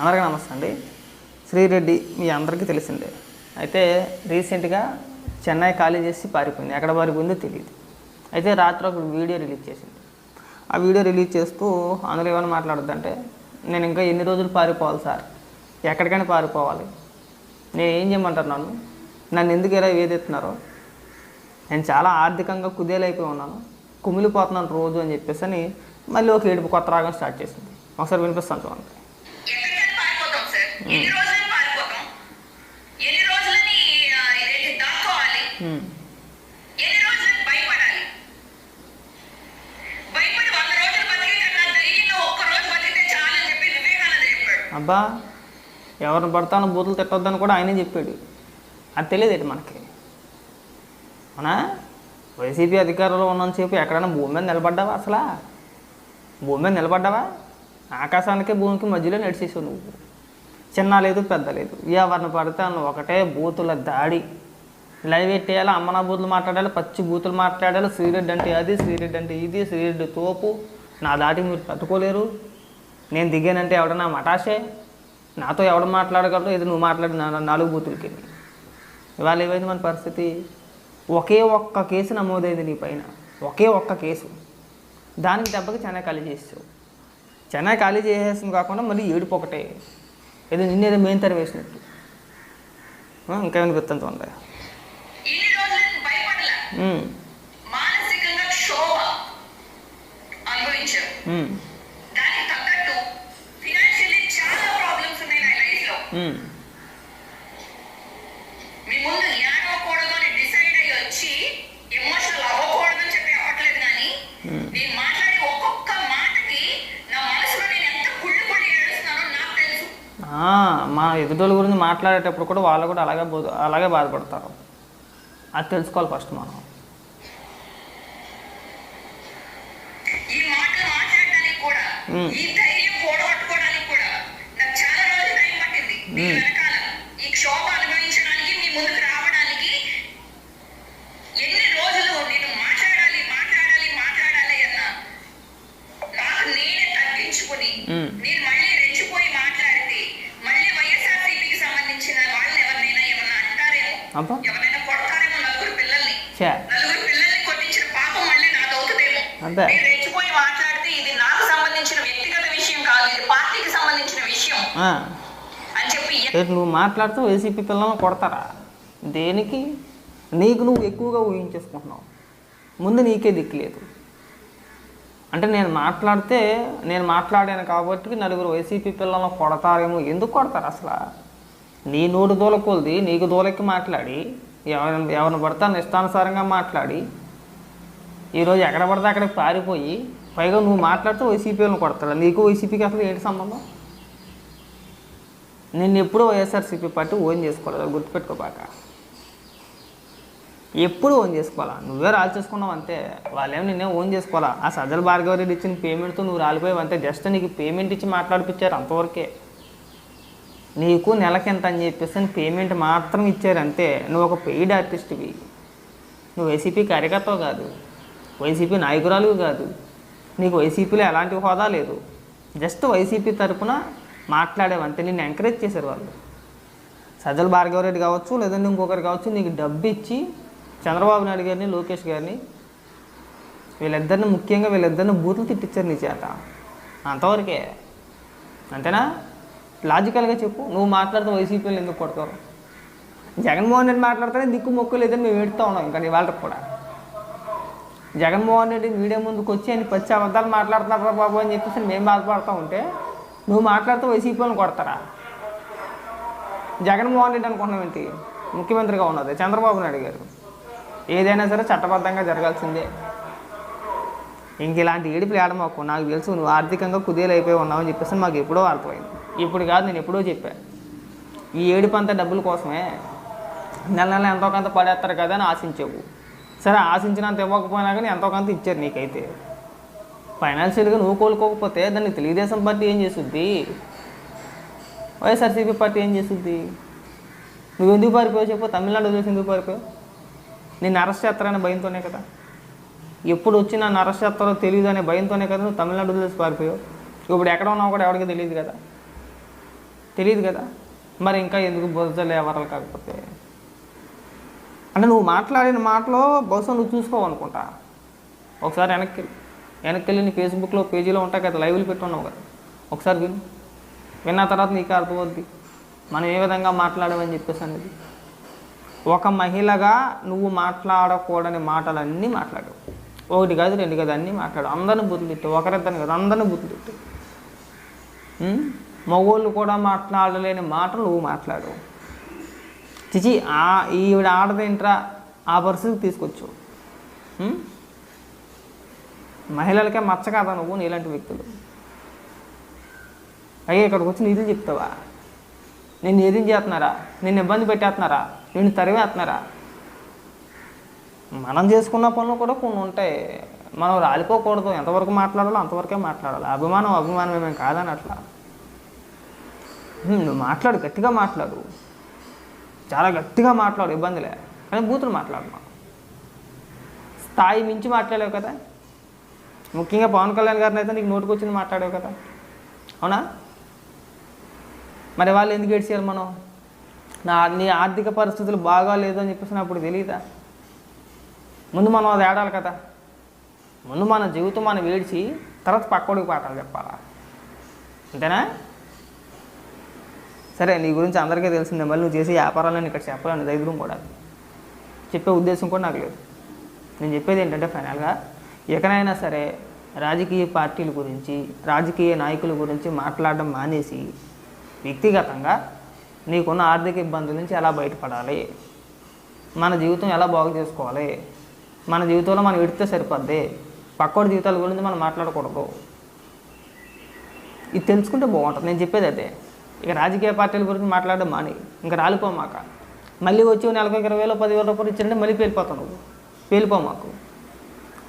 అందరికీ నమస్తే అండి. శ్రీరెడ్డి మీ అందరికీ తెలిసిందే. అయితే రీసెంట్గా చెన్నై ఖాళీ చేసి పారిపోయింది. ఎక్కడ పారిపోయిందో తెలియదు అయితే రాత్రి ఒక వీడియో రిలీజ్ చేసింది. ఆ వీడియో రిలీజ్ చేస్తూ అందులో ఏమైనా మాట్లాడుతుందంటే నేను ఇంకా ఎన్ని రోజులు పారిపోవాలి సార్? ఎక్కడికైనా పారిపోవాలి. నేను ఏం చేయమంటారు నన్ను? నన్ను ఎందుకు ఇలా వేదెత్తున్నారో నేను చాలా ఆర్థికంగా కుదేలైపోయి ఉన్నాను. కుమిలిపోతున్నాను రోజు అని చెప్పేసి అని మళ్ళీ ఒక ఏడుపు కొత్త రాగం స్టార్ట్ చేసింది. ఒకసారి వినిపిస్తాను చూడండి. ఎన్ని రోజులని పారిపోతాం? ఎన్ని రోజులని ఆ, ఇదేంటి దాక్కోవాలి? ఉమ్. ఎన్ని రోజులని భయపడాలి? భయపడి వంద రోజులు బతికే కన్నా ధైర్యంగా ఒక్క రోజు బతికితే చాలని చెప్పి వివేకానంద చెప్పాడు. అబ్బా ఎవరిని పడతానో బూతులు తిట్టొద్దని కూడా ఆయనే చెప్పాడు. అది తెలియదు మనకి? అవునా? వైసీపీ అధికారంలో ఉన్నంతసేపు ఎక్కడైనా భూమి మీద నిలబడ్డావా అసలా? భూమి మీద నిలబడ్డావా? ఆకాశానికి భూమికి మధ్యలో నడిచేసావు నువ్వు. చిన్న లేదు పెద్ద లేదు. ఎవరిని పడితే అన్న ఒకటే బూతుల దాడి. లైవ్ ఎట్టేయాలి అమ్మనా బూతులు మాట్లాడాలి పచ్చి బూతులు మాట్లాడాలి శ్రీరెడ్డి అంటే అది శ్రీరెడ్డి అంటే ఇది శ్రీరెడ్డి తోపు. నా దాటి మీరు తట్టుకోలేరు. నేను దిగానంటే ఎవడన్నా మటాషే? నాతో ఎవడు మాట్లాడగలరు ఇది నువ్వు మాట్లాడిన నాలుగు బూతులకి? ఇవాళ ఏమైంది మన పరిస్థితి? ఒకే ఒక్క కేసు నమోదైంది నీ పైన. ఒకే ఒక్క కేసు. దానికి దెబ్బకి చెన్నై ఖాళీ చేసావు. చెన్నై ఖాళీ చేసేసింది కాకుండా మళ్ళీ ఏడుపు ఒకటే. ఏదో నిన్నేదో మెయిన్ తర వేసినట్టు. ఆ, ఇంకా వినిపిస్తుంది మా ఎదుటోళ్ళ గురించి మాట్లాడేటప్పుడు కూడా వాళ్ళు కూడా అలాగే బోధ అలాగే బాధపడతారు. అది తెలుసుకోవాలి ఫస్ట్ మనం. ఈ అబ్బా. చే అంతే. మీరు రెచ్చిపోయి మాట్లాడితే ఇది నాకు సంబంధించిన వ్యక్తిగత విషయం కాదు ఇది పార్టీకి సంబంధించిన విషయం. ఆ. అని చెప్పి రేపు నువ్వు మాట్లాడుతూ వైసీపీ పిల్లలను కొడతారా? దేనికి? నీకు నువ్వు ఎక్కువగా ఊహించేసుకుంటున్నావు. ముందు నీకే దిక్కులేదు అంటే నేను మాట్లాడితే నేను మాట్లాడాను కాబట్టి నలుగురు వైసీపీ పిల్లలను కొడతారేమో. ఎందుకు కొడతారు అసలు? నీ నోడు దూలకొలిది నీకు దూలకి మాట్లాడి ఎవరిని ఎవరిని పడితే ఇష్టానుసారంగా మాట్లాడి. ఈరోజు ఎక్కడ పడితే అక్కడికి పారిపోయి పైగా నువ్వు మాట్లాడుతూ వైసీపీలను కొడతాడు? నీకు వైసీపీకి అసలు ఏంటి సంబంధం? నిన్ను ఎప్పుడూ వైఎస్ఆర్సీపీ పార్టీ ఓన్ చేసుకోలేదు గుర్తుపెట్టుకోబాక. ఎప్పుడు ఓన్ చేసుకోవాలా? నువ్వే రాలు చేసుకున్నావు అంతే. వాళ్ళేం నిన్నే ఓన్ చేసుకోవాలా? ఆ సజ్జల భార్గవరెడ్డి ఇచ్చిన పేమెంట్తో నువ్వు రాలిపోయావు అంతే. జస్ట్ నీకు పేమెంట్ ఇచ్చి మాట్లాడిపించారు అంతవరకే. నీకు నెలకింత అని చెప్పేసి పేమెంట్ మాత్రం ఇచ్చారు అంతే. నువ్వు ఒక పెయిడ్ ఆర్టిస్ట్వి నువ్వు వైసీపీ కార్యకర్త కాదు. వైసీపీ నాయకురాలు కాదు. నీకు వైసీపీలో ఎలాంటి హోదా లేదు. జస్ట్ వైసీపీ తరఫున మాట్లాడేవంతే నిన్ను ఎంకరేజ్ చేశారు వాళ్ళు. సజ్జల భార్గవరెడ్డి కావచ్చు లేదంటే ఇంకొకరు కావచ్చు నీకు డబ్బు ఇచ్చి చంద్రబాబు నాయుడు గారిని లోకేష్ గారిని వీళ్ళిద్దరిని ముఖ్యంగా వీళ్ళిద్దరిని బూతులు తిట్టించారు నీ చేత. అంతవరకే. అంతేనా? లాజికల్గా చెప్పు. నువ్వు మాట్లాడితే వైసీపీలు ఎందుకు కొడతారు? జగన్మోహన్ రెడ్డి మాట్లాడితేనే దిక్కు మొక్కు లేదని మేము ఏడుతూ ఉన్నాం ఇంకా వాళ్ళకి కూడా. జగన్మోహన్ రెడ్డి మీడియా ముందుకు వచ్చి ఆయన పచ్చి అబద్ధాలు మాట్లాడుతున్నారా బాబు అని చెప్పేసి మేము బాధపడుతూ ఉంటే నువ్వు మాట్లాడితే వైసీపీలను కొడతారా? జగన్మోహన్ రెడ్డి అనుకున్నాం ఏంటి? ముఖ్యమంత్రిగా ఉన్నది. చంద్రబాబు నాయుడు గారు ఏదైనా సరే చట్టబద్ధంగా జరగాల్సిందే. ఇంక ఇలాంటి ఏడుపులు ఏడమాకు. నాకు తెలుసు నువ్వు ఆర్థికంగా కుదేలు అయిపోయి ఉన్నావని చెప్పేసి మాకు ఎప్పుడో అర్థమైంది. ఇప్పుడు కాదు నేను ఎప్పుడో చెప్పా. ఈ ఏడుపు అంతా డబ్బుల కోసమే నెల నెల ఎంతో కొంత పడేస్తారు కదా అని ఆశించావు. సరే ఆశించినంత ఇవ్వకపోయినా కానీ ఎంతో కొంత ఇచ్చారు నీకైతే. ఫైనాన్షియల్గా నువ్వు కోలుకోకపోతే దాన్ని తెలుగుదేశం పార్టీ ఏం చేస్తుంది? వైఎస్ఆర్సీపీ పార్టీ ఏం చేస్తుంది? నువ్వు ఎందుకు పారిపోయావు చెప్పు తమిళనాడు వదిలేసి ఎందుకు పారిపోయావు? నేను అరెస్ట్ చేస్తారనే భయంతోనే కదా. ఎప్పుడు వచ్చి నన్ను అరెస్ట్ చేస్తారో తెలియదు అనే భయంతోనే కదా నువ్వు తమిళనాడు వదిలేసి పారిపోయావు. ఇప్పుడు ఎక్కడ ఉన్నావు కూడా ఎవరికి తెలియదు కదా. తెలియదు కదా. మరి ఇంకా ఎందుకు బురదలు ఎవరాలు కాకపోతే? అంటే నువ్వు మాట్లాడిన మాటలో బహుశా నువ్వు చూసుకోవనుకుంటా ఒకసారి వెనక్కి వెనక్కి వెళ్ళి నీ ఫేస్బుక్లో పేజీలో ఉంటాయి కదా లైవ్లు పెట్టున్నావు కదా. ఒకసారి విను. విన్న తర్వాత నీకు అర్థమవుద్ది. మనం ఏ విధంగా మాట్లాడమని చెప్పేసి అనేది. ఒక మహిళగా నువ్వు మాట్లాడకూడని మాటలన్నీ మాట్లాడు ఒకటి కాదు రెండు కాదు అన్నీ మాట్లాడు అందరిని బుద్ధి తిట్టు ఒకరిద్దరిని కాదు అందరిని బుద్ధి తిట్టు మగోళ్ళు కూడా మాట్లాడలేని మాటలు నువ్వు మాట్లాడు. చిచి ఆ ఈవిడ ఆడదేంట్రా ఆ పరిస్థితికి తీసుకొచ్చు. మహిళలకే మచ్చ కాదా నువ్వు? నీలాంటి వ్యక్తులు. అయ్యా ఇక్కడికి వచ్చి నీతులు చెప్తావా? నేను ఏదేం చేస్తున్నారా నేను ఇబ్బంది పెట్టేస్తున్నారా? నేను తరివేస్తున్నారా? మనం చేసుకున్న పనులు కూడా కొన్ని ఉంటాయి. మనం రాలిపోకూడదు. ఎంతవరకు మాట్లాడాలో అంతవరకే మాట్లాడాలి. అభిమానం అభిమానం ఏమేమి కాదని అట్లా నువ్వు మాట్లాడు గట్టిగా మాట్లాడు. చాలా గట్టిగా మాట్లాడు ఇబ్బందిలే. కానీ బూతులు మాట్లాడమా స్థాయి మించి మాట్లాడావు కదా. ముఖ్యంగా పవన్ కళ్యాణ్ గారిని అయితే నీకు నోటికి వచ్చింది మాట్లాడావు కదా. అవునా? మరి వాళ్ళు ఎందుకు ఏడ్చారు మనం? నా నీ ఆర్థిక పరిస్థితులు బాగా లేదు అని చెప్పేసి నాకు అప్పుడు తెలియదా ముందు మనం అది ఆడాలి కదా. ముందు మన జీవితం మనం ఏడ్చి తర్వాత పక్కోడికి పాఠాలు చెప్పాలా? అంతేనా? సరే నీ గురించి అందరికీ తెలిసిందే మళ్ళీ నువ్వు చేసే వ్యాపారాలను ఇక్కడ చెప్పాలని ధైర్యం కూడా చెప్పే ఉద్దేశం కూడా నాకు లేదు. నేను చెప్పేది ఏంటంటే ఫైనల్గా ఎక్కడైనా సరే రాజకీయ పార్టీల గురించి రాజకీయ నాయకుల గురించి మాట్లాడడం మానేసి వ్యక్తిగతంగా నీకున్న ఆర్థిక ఇబ్బందుల నుంచి ఎలా బయటపడాలి? మన జీవితం ఎలా బాగు చేసుకోవాలి? మన జీవితంలో మనం విడితే సరిపోద్ది. పక్కోడి జీవితాల గురించి మనం మాట్లాడకూడదు. ఇది తెలుసుకుంటే బాగుంటుంది. నేను చెప్పేది అదే. ఇక రాజకీయ పార్టీల గురించి మాట్లాడడం మాని. ఇంకా రాలిపోమాక మళ్ళీ వచ్చి నెలకు ఇరవై వేలు పదివేల రూపాయలు ఇచ్చారంటే మళ్ళీ పేలిపోతావు నువ్వు. పేలిపో మాకు.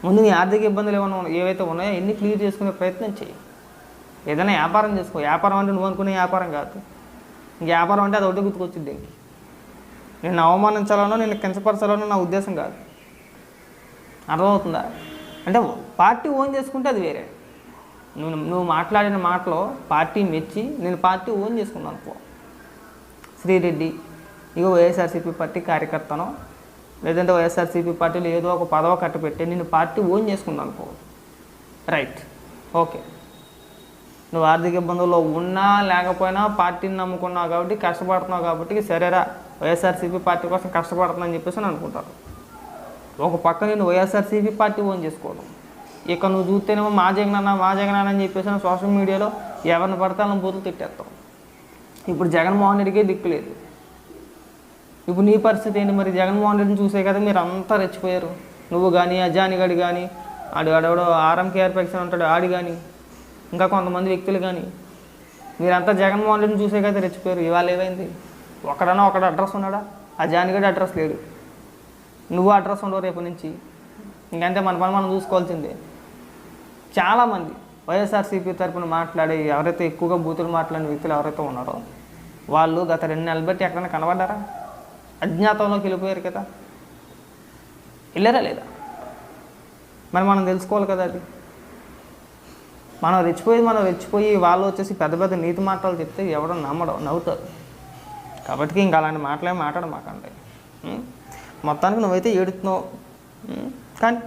ముందు నీ ఆర్థిక ఇబ్బందులు ఏమైనా ఏవైతే ఉన్నాయో ఎన్ని క్లియర్ చేసుకునే ప్రయత్నం చేయి ఏదైనా వ్యాపారం చేసుకో. వ్యాపారం అంటే నువ్వు అనుకునే వ్యాపారం కాదు. ఇంక వ్యాపారం అంటే అది ఒకటి గుర్తుకొచ్చింది నేను అవమానించాలనో నేను కించపరచాలనో నా ఉద్దేశం కాదు. అర్థమవుతుందా? అంటే పార్టీ ఓన్ చేసుకుంటే అది వేరే. నువ్వు నువ్వు మాట్లాడిన మాటలో పార్టీ మెచ్చి నేను పార్టీ ఓన్ చేసుకున్నాను అనుకో శ్రీరెడ్డి ఇగో వైఎస్ఆర్సీపీ పార్టీ కార్యకర్తను లేదంటే వైఎస్ఆర్సీపీ పార్టీలో ఏదో ఒక పదవ కట్టపెట్టి నేను పార్టీ ఓన్ చేసుకున్నాను అనుకో రైట్. ఓకే. నువ్వు ఆర్థిక ఇబ్బందుల్లో ఉన్నా లేకపోయినా పార్టీని నమ్ముకున్నావు కాబట్టి కష్టపడుతున్నావు కాబట్టి సరేరా వైఎస్ఆర్సీపీ పార్టీ కోసం కష్టపడుతున్నా అని చెప్పేసి అని అనుకుంటారు. ఒక పక్క నేను వైఎస్ఆర్సీపీ పార్టీ ఓన్ చేసుకోవడం. ఇక నువ్వు చూస్తేనేమో మా జగనన్న మా జగనన్న అని చెప్పేసి సోషల్ మీడియాలో ఎవరిని పడితే వాళ్ళని బూతులు తిట్టేస్తాం. ఇప్పుడు జగన్మోహన్ రెడ్డికే దిక్కు లేదు. ఇప్పుడు నీ పరిస్థితి ఏంటి? మరి జగన్మోహన్ రెడ్డిని చూసే కదా మీరు అంతా రెచ్చిపోయారు. నువ్వు కానీ అజాని కానీ ఆడు ఆడెవడో ఆర్ఎంకేఆర్ పెక్షన్ ఉంటాడు ఆడి కానీ ఇంకా కొంతమంది వ్యక్తులు కానీ మీరంతా జగన్మోహన్ రెడ్డిని చూసే కదా రెచ్చిపోయారు. ఇవాళ ఏమైంది? ఒకడన్నా ఒకడు అడ్రస్ ఉన్నాడా? ఆ జానిగడి అడ్రస్ లేడు. నువ్వు అడ్రస్ ఉండవు రేపు నుంచి. ఇంకంతే మన పని మనం చూసుకోవాల్సిందే. చాలామంది వైఎస్ఆర్సీపీ తరపున మాట్లాడే ఎవరైతే ఎక్కువగా బూతులు మాట్లాడిన వ్యక్తులు ఎవరైతే ఉన్నారో వాళ్ళు గత రెండు నెలలు బట్టి ఎక్కడైనా కనబడ్డారా? అజ్ఞాతంలోకి వెళ్ళిపోయారు కదా. వెళ్ళారా లేదా? మరి మనం తెలుసుకోవాలి కదా అది. మనం రెచ్చిపోయి మనం రెచ్చిపోయి వాళ్ళు వచ్చేసి పెద్ద పెద్ద నీతి మాటలు చెప్తే ఎవడో నమ్మడం నవ్వుతారు. కాబట్టి ఇంకా అలాంటి మాటలే మాట్లాడమాకండి. మొత్తానికి నువ్వైతే ఏడుతున్నావు. కానీ